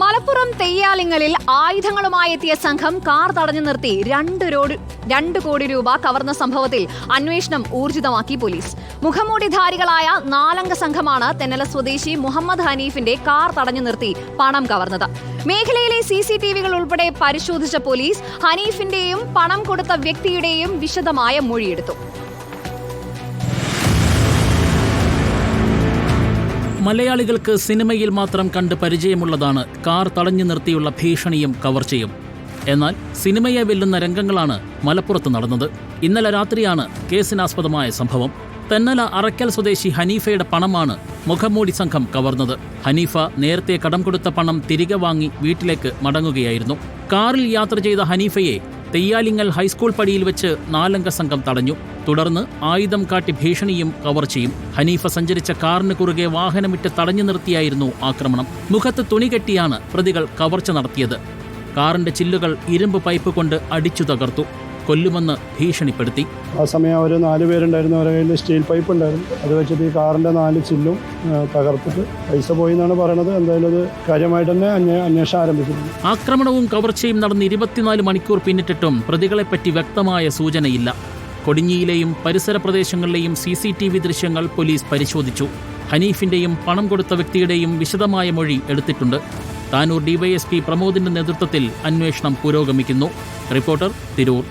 മലപ്പുറം തെയ്യാലിങ്ങളിൽ ആയുധങ്ങളുമായി എത്തിയ സംഘം കാർ തടഞ്ഞു നിർത്തി രണ്ട്രോഡ് രണ്ട് കോടി രൂപ കവർന്ന സംഭവത്തിൽ അന്വേഷണം ഊർജിതമാക്കി പോലീസ്. മുഖംമൂടിധാരികളായ നാലംഗ സംഘമാണ് തെന്നല സ്വദേശി മുഹമ്മദ് ഹനീഫിന്റെ കാർ തടഞ്ഞു നിർത്തി പണം കവർന്നത്. മേഖലയിലെ സി സി ടി വികൾ ഉൾപ്പെടെ പരിശോധിച്ച പോലീസ് ഹനീഫിന്റെയും പണം കൊടുത്ത വ്യക്തിയുടെയും വിശദമായ മൊഴിയെടുത്തു. മലയാളികൾക്ക് സിനിമയിൽ മാത്രം കണ്ട് പരിചയമുള്ളതാണ് കാർ തടഞ്ഞു നിർത്തിയുള്ള ഭീഷണിയും കവർച്ചയും. എന്നാൽ സിനിമയെ വെല്ലുന്ന രംഗങ്ങളാണ് മലപ്പുറത്ത് നടന്നത്. ഇന്നലെ രാത്രിയാണ് കേസിനാസ്പദമായ സംഭവം. തെന്നല അറക്കൽ സ്വദേശി ഹനീഫയുടെ പണമാണ് മുഖംമൂടി സംഘം കവർന്നത്. ഹനീഫ നേരത്തെ കടം കൊടുത്ത പണം തിരികെ വാങ്ങി വീട്ടിലേക്ക് മടങ്ങുകയായിരുന്നു. കാറിൽ യാത്ര ചെയ്ത ഹനീഫയെ തെയ്യാലിങ്ങൽ ഹൈസ്കൂൾ പടിയിൽ വെച്ച് നാലംഗ സംഘം തടഞ്ഞു. തുടർന്ന് ആയുധം കാട്ടി ഭീഷണിയും കവർച്ചയും ഹനീഫ സഞ്ചരിച്ച കാറിന് കുറുകെ വാഹനമിട്ട് തടഞ്ഞു നിർത്തിയായിരുന്നു ആക്രമണം. മുഖത്ത് തുണി കെട്ടിയാണ് പ്രതികൾ കവർച്ച നടത്തിയത്. കാറിന്റെ ചില്ലുകൾ ഇരുമ്പ് പൈപ്പ് കൊണ്ട് അടിച്ചു തകർത്തു. കൊല്ലുമെന്ന് ഭീഷണിപ്പെടുത്തി. ആ സമയം അവർ നാല് പേരുണ്ടായിരുന്നു. അവരുടെ കയ്യിൽ സ്റ്റീൽ പൈപ്പ് ഉണ്ടായിരുന്നു. അത് വെച്ചിട്ട് ഈ കാറിന്റെ നാല് ചില്ലും തകർത്തിട്ട് പൈസ പോയി എന്നാണ് പറയണത്. എന്തായാലും അത് കാര്യമായിട്ട് തന്നെ അന്വേ അന്വേഷണം ആരംഭിച്ചിരുന്നു ആക്രമണവും കവർച്ചയും നടന്ന് ഇരുപത്തിനാല് മണിക്കൂർ പിന്നിട്ടിട്ടും പ്രതികളെപ്പറ്റി വ്യക്തമായ സൂചനയില്ല. കൊടിഞ്ഞിയിലെയും പരിസര പ്രദേശങ്ങളിലെയും സി സി ടി വി ദൃശ്യങ്ങൾ പോലീസ് പരിശോധിച്ചു. ഹനീഫിന്റെയും പണം കൊടുത്ത വ്യക്തിയുടെയും വിശദമായ മൊഴി എടുത്തിട്ടുണ്ട്. താനൂർ ഡിവൈഎസ്പി പ്രമോദിന്റെ നേതൃത്വത്തിൽ അന്വേഷണം പുരോഗമിക്കുന്നു. റിപ്പോർട്ടർ തിരൂർ.